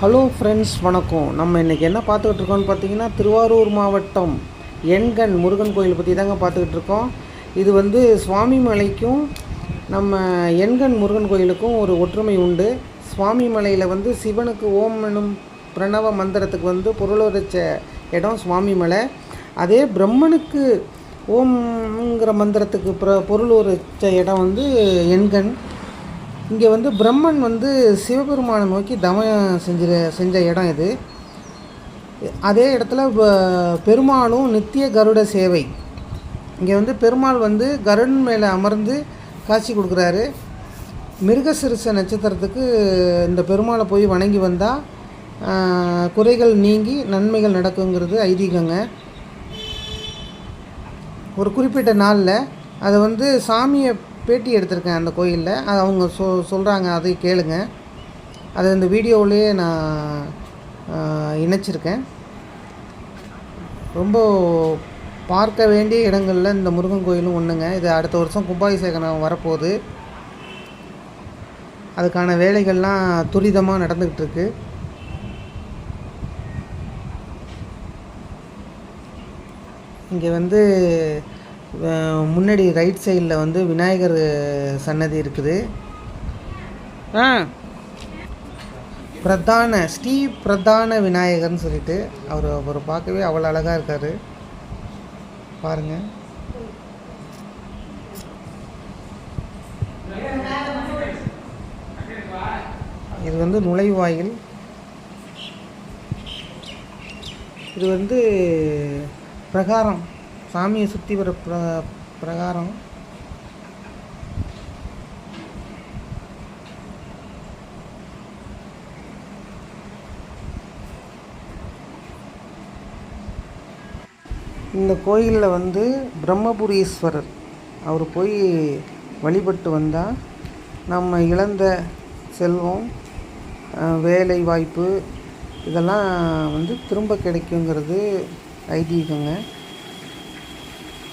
Hello friends வணக்கம். நம்ம இன்றைக்கி என்ன பார்த்துக்கிட்டு இருக்கோம்னு பார்த்தீங்கன்னா திருவாரூர் மாவட்டம் எண்கண் முருகன் கோயில் பற்றி தாங்க பார்த்துக்கிட்டு இருக்கோம். இது வந்து சுவாமி மலைக்கும் நம்ம எண்கண் முருகன் கோயிலுக்கும் ஒரு ஒற்றுமை உண்டு. சுவாமி மலையில் வந்து சிவனுக்கு ஓம் எனும் பிரணவ மந்திரத்துக்கு வந்து பொருளுரைச்ச இடம் சுவாமி மலை. அதே பிரம்மனுக்கு ஓம்ங்கிற மந்திரத்துக்கு பிர பொருள் உரைச்ச இடம் வந்து எண்கண் இங்கே வந்து பிரம்மன் வந்து சிவபெருமானை நோக்கி தமம் செஞ்ச செஞ்ச இடம் இது. அதே இடத்துல பெருமாளும் நித்திய கருட சேவை. இங்கே வந்து பெருமாள் வந்து கருடன் மேலே அமர்ந்து காட்சி கொடுக்குறாரு. மிருகசிறுச நட்சத்திரத்துக்கு இந்த பெருமாளை போய் வணங்கி வந்தால் குறைகள் நீங்கி நன்மைகள் நடக்குங்கிறது ஐதீகங்க. ஒரு குறிப்பிட்ட நாளில் அதை வந்து சாமியை பேட்டி எடுத்திருக்கேன் அந்த கோயிலில். அது அவங்க சொ சொல்கிறாங்க அதை கேளுங்க. அது இந்த வீடியோவிலேயே நான் இணைச்சிருக்கேன். ரொம்ப பார்க்க வேண்டிய இடங்களில் இந்த முருகன் கோயிலும் ஒன்றுங்க இது அடுத்த வருஷம் கும்பாபிஷேகம் வரப்போகுது. அதுக்கான வேலைகள்லாம் துரிதமாக நடந்துக்கிட்டு இருக்கு இங்கே வந்து முன்னாடி ரைட் சைடில் வந்து விநாயகர் சன்னதி இருக்குது. ஆ. பிரதான ஸ்ரீ பிரதான விநாயகர்னு சொல்லிட்டு அவர் அவர் பார்க்கவே அவ்வளோ அழகாக இருக்கார். பாருங்கள் இது வந்து நுழைவாயில். இது வந்து பிரகாரம். சாமியை சுற்றி வர பிர பிரகாரம். இந்த கோயிலில் வந்து பிரம்மபுரீஸ்வரர். அவர் போய் வழிபட்டு வந்தால் நம்ம இழந்த செல்வம் வேலை வாய்ப்பு இதெல்லாம் வந்து திரும்ப கிடைக்குங்கிறது ஐதீகங்க.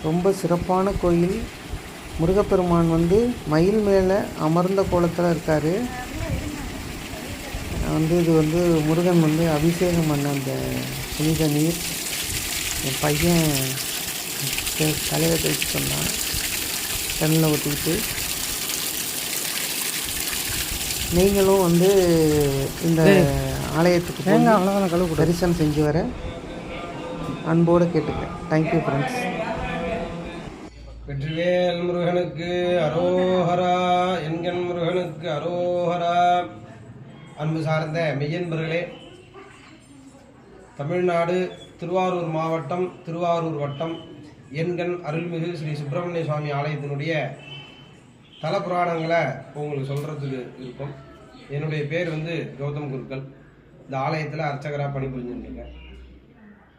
ரொம்ப சிறப்பான கோயில். முருகப்பெருமான் வந்து மயில் மேலே அமர்ந்த கோலத்தில் இருக்கார். வந்து இது வந்து முருகன் வந்து அபிஷேகம் பண்ண அந்த புனித நீர். என் பையன் தெ- தலையில தெளிச்சு சொன்னான். கண்ணில் ஒட்டிக்கிட்டு. நீங்களும் வந்து இந்த ஆலயத்துக்கு போய் தரிசனம் செஞ்சு வர அன்போடு கேட்டுக்கிறேன். தேங்க்யூ ஃப்ரெண்ட்ஸ் வெற்றிவேல் முருகனுக்கு அரோஹரா என்கண் முருகனுக்கு அரோஹரா. அன்பு சார்ந்த மெய்யன்பர்களே தமிழ்நாடு திருவாரூர் மாவட்டம் திருவாரூர் வட்டம் எண்கண் அருள்மிகு ஸ்ரீ சுப்பிரமணிய சுவாமி ஆலயத்தினுடைய தல புராணங்களை உங்களுக்கு சொல்கிறதுக்கு இருக்கும். என்னுடைய பேர் வந்து கௌதம் குருக்கள். இந்த ஆலயத்தில் அர்ச்சகராக பணிபுரிஞ்சுருக்கேன்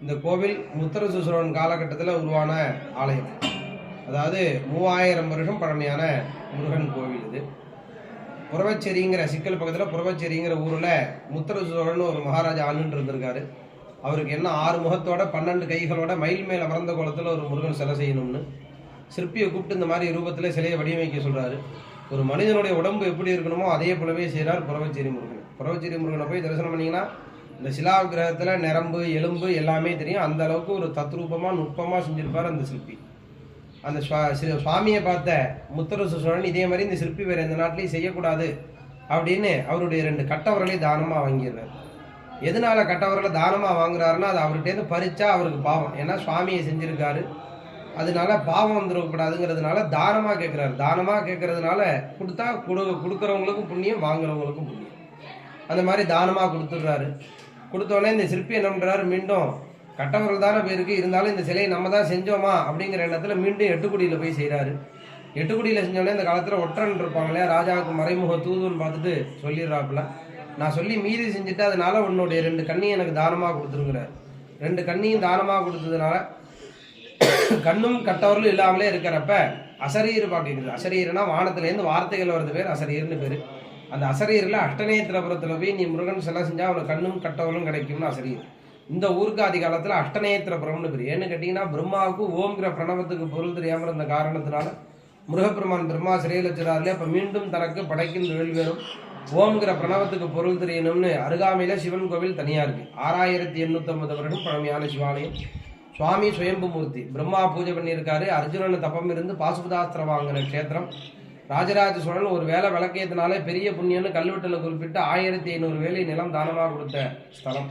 இந்த கோவில் முத்தர சுசரோன் காலகட்டத்தில் உருவான ஆலயம். அதாவது மூவாயிரம் வருஷம் பழமையான முருகன் கோவில் இது. புறவச்சேரிங்கிற சிக்கல் பக்கத்தில் புறவச்சேரிங்கிற ஊரில் முத்தர சோழன் ஒரு மகாராஜா ஆளுன்னு இருந்திருக்காரு. அவருக்கு என்ன ஆறு முகத்தோட பன்னெண்டு கைகளோட மயில் மேல் அமர்ந்த கோலத்தில் ஒரு முருகன் சிலை செய்யணும்னு. சிற்பியை கூப்பிட்டு இந்த மாதிரி ரூபத்தில் சிலையை வடிவமைக்க சொல்கிறாரு ஒரு மனிதனுடைய உடம்பு எப்படி இருக்கணுமோ அதே போலவே செய்கிறார் புறவச்சேரி முருகன். புறவச்சேரி முருகனை போய் தரிசனம் பண்ணிங்கன்னா இந்த சிலா கிரகத்தில் நரம்பு எலும்பு எல்லாமே தெரியும். அந்த அளவுக்கு ஒரு தத்ரூபமாக நுட்பமாக செஞ்சுருப்பார் அந்த சிற்பி. அந்த சுவாமியை பார்த்த முத்தரசு சோழன் இதே மாதிரி இந்த சிற்பி வேறு எந்த நாட்டிலையும் செய்யக்கூடாது அப்படின்னு அவருடைய ரெண்டு கட்டவர்களை தானமாக வாங்கிடுறார். எதனால கட்டவர்களை தானமாக வாங்குறாருன்னா அது அவர்கிட்டேருந்து பறிச்சா அவருக்கு பாவம். ஏன்னா சுவாமியை செஞ்சுருக்காரு. அதனால பாவம் வந்துடக்கூடாதுங்கிறதுனால தானமாக கேட்குறாரு தானமாக கேட்கறதுனால கொடுத்தா கொடு கொடுக்குறவங்களுக்கும் புண்ணியம் வாங்குறவங்களுக்கும் புண்ணியம். அந்த மாதிரி தானமாக கொடுத்துட்றாரு. கொடுத்தோடனே இந்த சிற்பி என்ன பண்ணுறாரு மீண்டும் கட்டவர்கள் தானே போயிருக்கு இருந்தாலும் இந்த சிலையை நம்ம தான் செஞ்சோமா? அப்படிங்கிற எண்ணத்தில் மீண்டும் எட்டுக்குடியில் போய் செய்கிறாரு எட்டுக்குடியில் செஞ்சோடனே இந்த காலத்தில் ஒற்றன் இருப்பாங்க இல்லையா? ராஜாவுக்கு மறைமுக தூதுன்னு பார்த்துட்டு சொல்லிடுறாப்புல. நான் சொல்லி மீறி செஞ்சுட்டு அதனால உன்னுடைய ரெண்டு கண்ணியும் எனக்கு தானமாக கொடுத்துருங்கிறார் ரெண்டு கண்ணியும் தானமாக கொடுத்ததுனால கண்ணும் கட்டவர்களும் இல்லாமலே இருக்கிறப்ப அசரீர் பார்க்குறது அசரீர்னா வானத்துலேருந்து வார்த்தைகள் வருது பேர் அசரீர்னு பேர். அந்த அசரீரில் அஷ்டநேத்திரபுரத்தில் போய் நீ முருகன் சிலை செஞ்சால் அவனுக்கு கண்ணும் கட்டவர்களும் கிடைக்கும்னு அசரீர். இந்த ஊருக்கு ஆதி காலத்தில் அஷ்டநேத்திரபுரம்னு பேர். ஏன்னு கேட்டிங்கன்னா பிரம்மாவுக்கு ஓம்ங்கிற பிரணவத்துக்கு பொருள் தெரியாமல் இருந்த காரணத்தினால முருகப்பெருமான் பிரம்மா சிறையில் வச்சிடாருலே அப்போ மீண்டும் தனக்கு படைக்கும் தொழில் வேணும். ஓம்ங்கிற பிரணவத்துக்கு பொருள் தெரியணும்னு அருகாமையில் சிவன் கோவில் தனியாக இருக்குது ஆறாயிரத்தி எண்ணூற்றம்பது வருடம் பழமையான சிவாலயம். சுவாமி சுயம்பு மூர்த்தி பிரம்மா பூஜை பண்ணியிருக்காரு. அர்ஜுனன் தப்பம் இருந்து பாசுபதாஸ்திரம் வாங்கின க்ஷேத்திரம். ராஜராஜ சோழன் ஒரு வேலை விளக்கியதுனாலே பெரிய புண்ணியம்னு கல்வெட்டில் குறிப்பிட்டு ஆயிரத்தி ஐநூறு வேலை நிலம் தானமாக கொடுத்த ஸ்தலம்.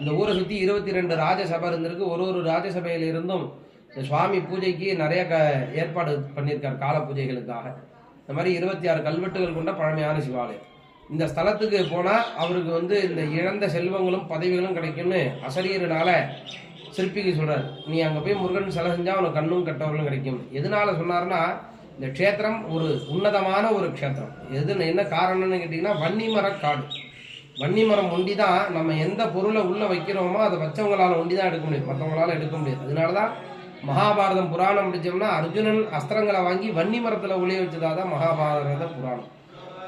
இந்த ஊரை சுற்றி இருபத்தி ரெண்டு ராஜசபை இருந்திருக்கு. ஒரு ஒரு ராஜசபையில இருந்தும் இந்த சுவாமி பூஜைக்கு நிறைய க ஏற்பாடு பண்ணியிருக்கார் கால பூஜைகளுக்காக. இந்த மாதிரி இருபத்தி ஆறு கல்வெட்டுகள் கொண்ட பழமையான சிவாலயம். இந்த ஸ்தலத்துக்கு போனால் அவருக்கு வந்து இந்த இழந்த செல்வங்களும் பதவிகளும் கிடைக்கும்னு அசரியனால சிற்பிக்கு சொல்கிறார் நீ அங்கே போய் முருகன் சிலை செஞ்சால் அவனுக்கு கண்ணும் கட்டவர்களும் கிடைக்கும். எதனால சொன்னாருன்னா இந்த க்ஷேத்திரம் ஒரு உன்னதமான ஒரு க்ஷேத்திரம். எது என்ன காரணம்னு கேட்டிங்கன்னா வன்னிமர காடு. வன்னிமரம் ஒண்டி தான் நம்ம எந்த பொருளை உள்ளே வைக்கிறோமோ அதை வச்சவங்களால் ஒண்டி தான் எடுக்க முடியும். மற்றவங்களால எடுக்க முடியாது. அதனால தான் மகாபாரதம் புராணம் முடித்தோம்னா அர்ஜுனன் அஸ்திரங்களை வாங்கி வன்னி மரத்தில் ஒளிய வச்சதாக தான் மகாபாரத புராணம்.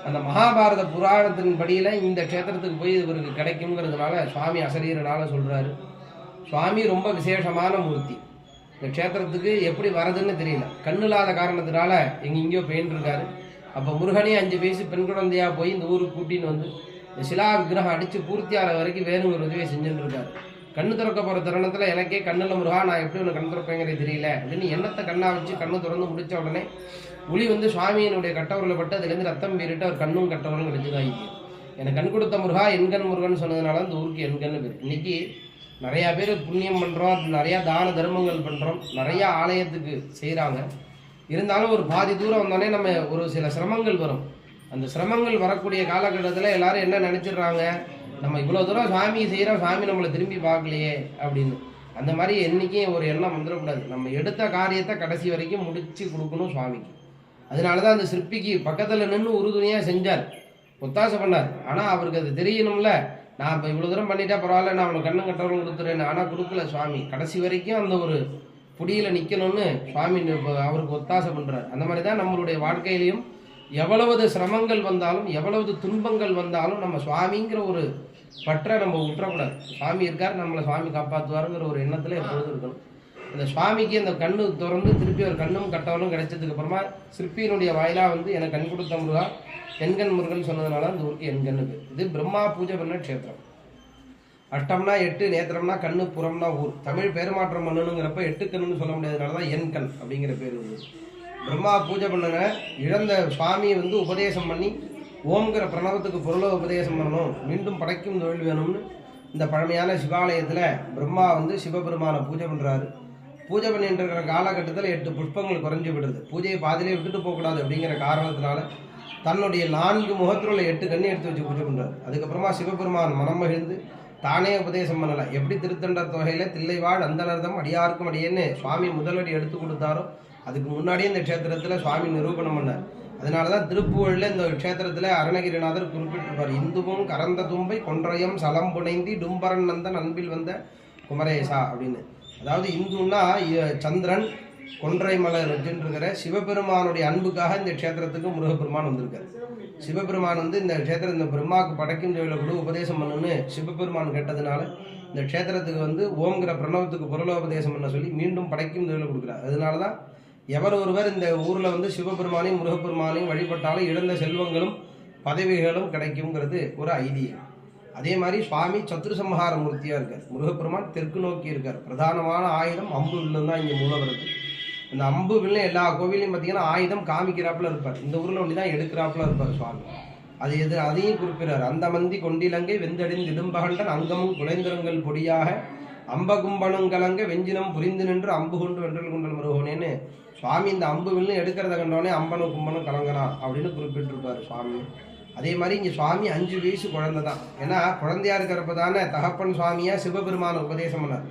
அந்த மகாபாரத புராணத்தின் படியில் இந்த க்ஷேத்திரத்துக்கு போய் இவருக்கு கிடைக்குங்கிறதுனால சுவாமி அசரீரனால சொல்கிறாரு சுவாமி ரொம்ப விசேஷமான மூர்த்தி. இந்த க்ஷேத்திரத்துக்கு எப்படி வரதுன்னு தெரியல. கண்ணு இல்லாத காரணத்தினால எங்கே இங்கேயோ பெயின் அப்போ முருகனே அஞ்சு வயசு பெண் குழந்தையாக போய் இந்த ஊருக்கு கூட்டின்னு வந்து இந்த சிலா விக்கிரகம் அடித்து பூர்த்தியாகிற வரைக்கும் வேணும் ஒரு உதவியை செஞ்சுட்டு இருக்காரு. கண்ணு திறக்க போகிற தருணத்தில் எனக்கே கண்ணில் முருகா நான் எப்படி ஒன்று கண் திறப்பேங்கிறது தெரியல. அப்படின்னு எண்ணத்தை கண்ணா வச்சு கண்ணு திறந்து முடிச்ச உடனே உளி வந்து சுவாமியினுடைய கட்டவரில் பட்டு அதுலேருந்து ரத்தம் பீறிட்டு அவர் கண்ணும் கட்டவரும் கிடைச்சதாகி எனக்கு கண் கொடுத்த முருகா எண்கண் முருகன் சொன்னதுனால இந்த ஊருக்கு எண்கண்ணு பேர். இன்னைக்கு நிறையா பேர் புண்ணியம் பண்ணுறோம் நிறையா தான தர்மங்கள் பண்ணுறோம் நிறையா ஆலயத்துக்கு செய்கிறாங்க இருந்தாலும் ஒரு பாதி தூரம் வந்தோடனே நம்ம ஒரு சில சிரமங்கள் வரும். அந்த சிரமங்கள் வரக்கூடிய காலகட்டத்தில் எல்லாரும் என்ன நினச்சிடுறாங்க? நம்ம இவ்வளோ தூரம் சாமி செய்கிறோம் சாமி நம்மளை திரும்பி பார்க்கலையே அப்படின்னு. அந்த மாதிரி என்றைக்கும் ஒரு எண்ணம் வந்துடக்கூடாது. நம்ம எடுத்த காரியத்தை கடைசி வரைக்கும் முடிச்சு கொடுக்கணும் சுவாமிக்கு. அதனால தான் அந்த சிற்பிக்கு பக்கத்தில் நின்று உறுதுணையாக செஞ்சார். ஒத்தாசை பண்ணார். ஆனால் அவருக்கு அது தெரியணும்ல. நான் இப்போ இவ்வளோ தூரம் பண்ணிட்டா பரவாயில்ல நான் அவனுக்கு கண்ணு கட்டவரும் கொடுத்துறேன் ஆனால் கொடுக்கல சுவாமி. கடைசி வரைக்கும் அந்த ஒரு புடியில் நிற்கணும்னு சுவாமி அவருக்கு ஒத்தாசை பண்ணுறார் அந்த மாதிரி தான் நம்மளுடைய வாழ்க்கையிலையும் எவ்வளவு சிரமங்கள் வந்தாலும் எவ்வளவு துன்பங்கள் வந்தாலும் நம்ம சுவாமிங்கிற ஒரு பற்றை நம்ம விட்டுறக்கூடாது சுவாமி இருக்கார் நம்மளை சுவாமி காப்பாற்றுவாருங்கிற ஒரு எண்ணத்தில் எப்பொழுதும் இருக்கணும். அந்த சுவாமிக்கு அந்த கண்ணு திறந்து திருப்பி ஒரு கண்ணும் கட்டவளும் கிடைச்சதுக்கு அப்புறமா சிற்பியினுடைய வாயிலாக வந்து எனக்கு கண் கொடுத்த முருகா எண்கண் முருகன் சொன்னதுனால அந்த ஊருக்கு எண்கண்ணுக்கு இது பிரம்மா பூஜை பண்ண க்ஷேத்திரம். அஷ்டம்னா எட்டு நேத்திரம்னா கண்ணு புறம்னா ஊர். தமிழ் பெருமாற்றம் பண்ணணுங்கிறப்ப எட்டு கண்ணுன்னு சொல்ல முடியாதனால தான் என் கண் அப்படிங்கிற பேர் வந்து பிரம்மா பூஜை பண்ணுன இழந்த சுவாமியை வந்து உபதேசம் பண்ணி ஓம்ங்கிற பிரணவத்துக்கு பொருளை உபதேசம் பண்ணணும். மீண்டும் படைக்கும் தொழில் வேணும்னு இந்த பழமையான சிவாலயத்தில் பிரம்மா வந்து சிவபெருமானை பூஜை பண்ணுறாரு பூஜை பண்ணிட்டு இருக்கிற காலகட்டத்தில் எட்டு புஷ்பங்கள் குறைஞ்சு விடுது பூஜையை பாதிலே விட்டுட்டு போகக்கூடாது அப்படிங்கிற காரணத்தினால தன்னுடைய நான்கு முகத்தில் உள்ள எட்டு கண்ணி எடுத்து வச்சு பூஜை பண்ணுறாரு அதுக்கப்புறமா சிவபெருமான் மனம் மகிழ்ந்து தானே உபதேசம் பண்ணல. எப்படி திருத்தண்டர் தொகையில் தில்லைவாழ் அந்தனர்தம் அடியாருக்கும் அடியேன்னு சுவாமி முதலடி எடுத்து கொடுத்தாரோ அதுக்கு முன்னாடியே இந்த க்ஷேத்திரத்தில் சுவாமி நிரூபணம் பண்ணார். அதனால தான் திருப்புகழில் இந்த க்ஷேத்திரத்தில் அருணகிரிநாதர் குறிப்பிட்டிருப்பார். இந்துவும் கரந்த தும்பை கொன்றையம் சலம் புனைந்தி டும்பரன் நந்தன் அன்பில் வந்த குமரேசா அப்படின்னு. அதாவது இந்துன்னா சந்திரன் கொன்றை மலர் வச்சுருக்கிற சிவபெருமானுடைய அன்புக்காக இந்த க்ஷேத்திரத்துக்கு முருகப்பெருமான் வந்திருக்கார். சிவபெருமான் வந்து இந்த க்ஷேத்திரம் இந்த பிரம்மாவுக்கு படைக்கும் தொழிலை கூட உபதேசம் பண்ணணும்னு சிவபெருமான் கேட்டதுனால இந்த க்ஷேத்திரத்துக்கு வந்து ஓம்ங்கிற பிரணவத்துக்கு பொருளோபதேசம் பண்ண சொல்லி மீண்டும் படைக்கும் தொழிலை கொடுக்குறார். அதனால தான் எவர் ஒருவர் இந்த ஊரில் வந்து சிவபெருமானையும் முருகப்பெருமானையும் வழிபட்டாலும் இழந்த செல்வங்களும் பதவிகளும் கிடைக்குங்கிறது ஒரு ஐதீகம். அதே மாதிரி சுவாமி சத்ருசம்ஹார மூர்த்தியாக இருக்கார். முருகப்பெருமான் தெற்கு நோக்கி இருக்கார். பிரதானமான ஆயுதம் அம்பு வில்லும் தான் இங்கே மூலம் இந்த அம்பு வில்லும் எல்லா கோவிலையும் பார்த்தீங்கன்னா ஆயுதம் காமிக்கிறாப்புல இருப்பார். இந்த ஊரில் ஒன்று தான் எடுக்கிறாப்புல இருப்பார் சுவாமி. அது எது அதையும் குறிப்பிடுறார். அந்த மந்தி கொண்டிலங்கை வெந்தடிந்து இடும்பகண்டன் அங்கமும் குலைந்தரங்கள் பொடியாக. அம்பகும்பனுங்கலங்க வெஞ்சினம் புரிந்து நின்று அம்பு கொண்டு வென்றல் குண்டல் முருகனேன்னு சுவாமி இந்த அம்பு வில்லும் எடுக்கிறத கண்டோடனே அம்பனும் கும்பனும் கலங்குறான் அப்படின்னு குறிப்பிட்டிருப்பார் சுவாமி. அதே மாதிரி இங்கே சுவாமி அஞ்சு வயசு குழந்தை தான் ஏன்னா குழந்தையா இருக்கிறப்ப தானே தகப்பன் சுவாமியாக சிவபெருமான உபதேசம் பண்ணார்.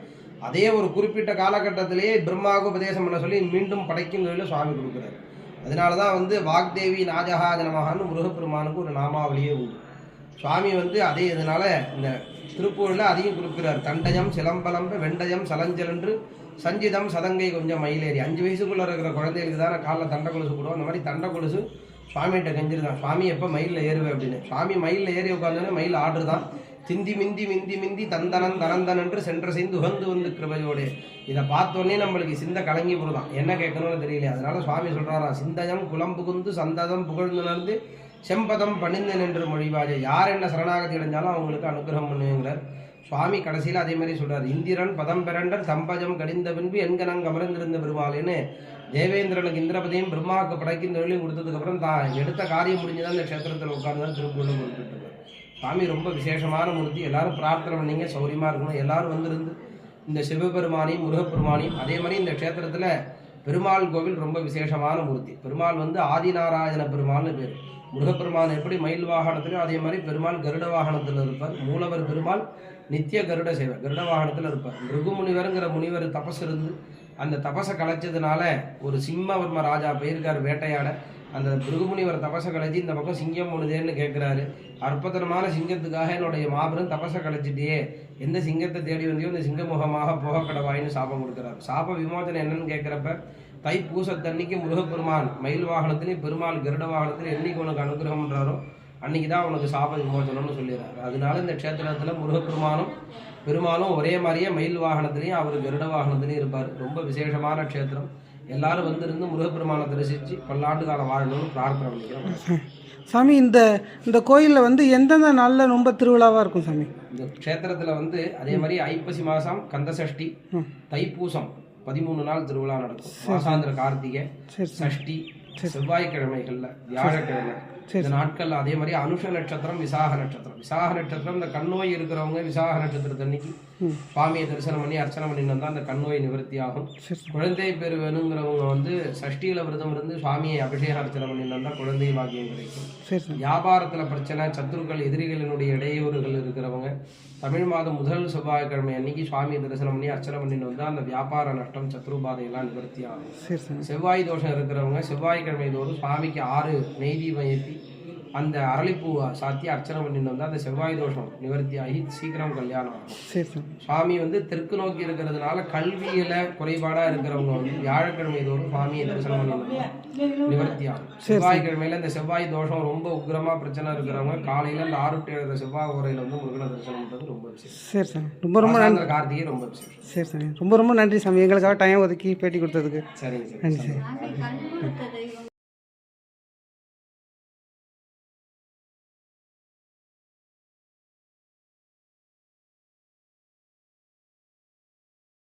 அதே ஒரு குறிப்பிட்ட காலகட்டத்திலேயே பிரம்மாவுக்கு உபதேசம் பண்ண சொல்லி மீண்டும் படைக்கும் தொழில சுவாமி கொடுக்குறாரு. அதனால தான் வந்து வாக்தேவி நாஜகாஜ நமகான்னு முருகப்பெருமானுக்கு ஒரு நாமாவளியே உண்டு. சுவாமி வந்து அதே இதனால் இந்த திருப்பூரில் அதையும் குறிப்பிடுறார் தண்டயம் சிலம்பலம்ப வெண்டயம் சலஞ்சலன்று சஞ்சிதம் சதங்கை கொஞ்சம் மயிலேறி. அஞ்சு வயசுக்குள்ளே இருக்கிற குழந்தைகளுக்கு தானே காலைல தண்டை கொலுசு போடுவோம். அந்த மாதிரி தண்டை கொலுசு சுவாமிகிட்ட கெஞ்சிருக்கான். சுவாமி எப்போ மயிலில் ஏறுவேன் அப்படின்னு. சுவாமி மயிலில் ஏறி உட்காந்தோடனே மயில் ஆர்டர் தான். திந்தி மிந்தி மிந்தி மிந்தி தந்தனன் தனந்தன் என்று சென்ற செய்து உகந்து வந்து கிருபையோடு. இதை பார்த்தோன்னே நம்மளுக்கு சிந்த கலங்கி போடுதான். என்ன கேட்கணும்னு தெரியல அதனால சுவாமி சொல்கிறாரா சிந்தயம் குலம் புகுந்து சந்ததம் புகழ்ந்துணர்ந்து செம்பதம் பணிந்து நின்று மொழிவாஜ யார் என்ன சரணாகதி அடைஞ்சாலும் அவங்களுக்கு அனுகிரகம் பண்ணுங்கிறார். சுவாமி கடைசியில் அதே மாதிரி சொல்கிறார் இந்திரன் பதம் பிறண்டர் தம்பஜம் கடிந்த பின்பு என்கனங்க அமர்ந்திருந்த பெருமாளேன்னு தேவேந்திரனுக்கு இந்திரபதியும் பிரம்மாவுக்கு படைக்கும் தொழிலையும் கொடுத்ததுக்கு அப்புறம் தான் எடுத்த காரியம் முடிஞ்சுதான் இந்த க்ஷேத்திரத்தில் உட்கார்ந்து திருப்பூர்ல கொடுத்துட்டு சாமி ரொம்ப விசேஷமான மூர்த்தி. எல்லாரும் பிரார்த்தனை பண்ணீங்க சௌரியமாக இருக்கணும். எல்லாரும் வந்திருந்து இந்த சிவபெருமானையும் முருகப்பெருமானையும் அதே மாதிரி இந்த க்ஷேத்திரத்தில் பெருமாள் கோவில் ரொம்ப விசேஷமான மூர்த்தி. பெருமாள் வந்து ஆதிநாராயண பெருமாள்னு பேர். முருகப்பெருமான் எப்படி மயில் வாகனத்திலும் அதே மாதிரி பெருமாள் கருட வாகனத்தில் இருப்பார். மூலவர் பெருமாள் நித்திய கருட சேவை கருட வாகனத்தில் இருப்பார். மிருகுமுனிவருங்கிற முனிவர் தபஸ் இருந்து அந்த தபசை கலைச்சதுனால ஒரு சிம்மவர்ம ராஜா போயிருக்கார் வேட்டையாட. அந்த பிருகுமுனிவர் தபசை கலைச்சி இந்த பக்கம் சிங்கம் முழுதேன்னு கேட்குறாரு அற்புதமான சிங்கத்துக்காக என்னுடைய மாபெரும் தபசை கலைச்சிட்டியே. எந்த சிங்கத்தை தேடி வந்தியோ இந்த சிங்கமுகமாக போக கடவாயின்னு சாபம் கொடுக்குறாரு. சாப விமோசனம் என்னன்னு கேட்குறப்ப தைப்பூசத்தன்னைக்கு முருகப்பெருமான் மயில் வாகனத்திலையும் பெருமாள் கருட வாகனத்திலையும் என்னைக்கு உனக்கு அனுகிரகம் பண்ணுறாரோ அன்னைக்கு தான் உனக்கு சாப விமோசனம்னு சொல்லிடுறாரு. அதனால இந்த க்ஷேத்திரத்தில் முருகப்பெருமானும் பெருமாளும் ஒரே மாதிரியே மயில் வாகனத்திலையும் அவர் கருட வாகனத்திலையும் இருப்பார். ரொம்ப விசேஷமான க்ஷேத்திரம். எல்லாரும் வந்திருந்து முருகப்பெருமானை தரிசித்து பல்லாண்டு காலம் வாழணும்னு பிரார்த்தனை பண்ணிக்கிறோம். சாமி இந்த இந்த கோயிலில் வந்து எந்தெந்த நாளில் ரொம்ப திருவிழாவாக இருக்கும் சாமி? இந்த க்ஷேத்திரத்துல வந்து அதே மாதிரி ஐப்பசி மாசம் கந்தசஷ்டி தைப்பூசம் பதிமூணு நாள் திருவிழா நடக்கும். மாசாந்திர கார்த்திகை சஷ்டி செவ்வாய்க்கிழமைகள்ல வியாழக்கிழமை. இந்த நாட்கள்ல அதே மாதிரி அனுஷ நட்சத்திரம் விசாக நட்சத்திரம். விசாக நட்சத்திரம் இந்த கண்ணோய் இருக்கிறவங்க விசாக நட்சத்திரத்தன்னைக்கு சுவாமியை தரிசனம் பண்ணி அர்ச்சனை பண்ணிட்டு வந்தா அந்த கண்ணோய் நிவர்த்தி ஆகும். குழந்தை பேர் வேணுங்கிறவங்க வந்து சஷ்டியில விரதம் இருந்து சுவாமியை அபிஷேக அர்ச்சனை பண்ணிட்டு வந்தா குழந்தை பாக்கியம் கிடைக்கும். வியாபாரத்துல பிரச்சனை சத்துருக்கள் எதிரிகளினுடைய இடையூறுகள் இருக்கிறவங்க தமிழ் மாதம் முதல் செவ்வாய்க்கிழமை அன்னைக்கு சுவாமியை தரிசனம் பண்ணி அர்ச்சனை பண்ணிட்டு வந்தா அந்த வியாபார நஷ்டம் சத்ருபாதையெல்லாம் நிவர்த்தி ஆகும். செவ்வாய் தோஷம் இருக்கிறவங்க செவ்வாய்க்கிழமை தோறும் சுவாமிக்கு ஆறு நெய் தீபம் ஏற்றி அந்த அரளிப்பூ சாத்தி அர்ச்சனை பண்ணிட்டு வந்தா அந்த செவ்வாய் தோஷம் நிவர்த்தி ஆகி சீக்கிரம் கல்யாணம் ஆகும். சரி சாமி சுவாமி வந்து தெற்கு நோக்கி இருக்கிறதுனால கல்வியில குறைபாடா இருக்கிறவங்க வந்து வியாழக்கிழமை தோறும் சுவாமியை தரிசனம் பண்ணி நிவர்த்தி ஆகும் செவ்வாய்க்கிழமையில இந்த செவ்வாய் தோஷம் ரொம்ப உக்கிரமா பிரச்சனை இருக்கிறவங்க காலையில இந்த ஆறு ஏழு செவ்வாய் உரையில வந்து முருகனை தரிசனம் பண்றது ரொம்ப விசேஷம். சரி ரொம்ப ரொம்ப மாசாந்திர கார்த்திகை ரொம்ப விசேஷம். சரி ரொம்ப ரொம்ப நன்றி சாமி. எங்களுக்காக டைம் ஒதுக்கி பேட்டி கொடுத்ததுக்கு. சரிங்க சரி. நன்றி கொடுத்தது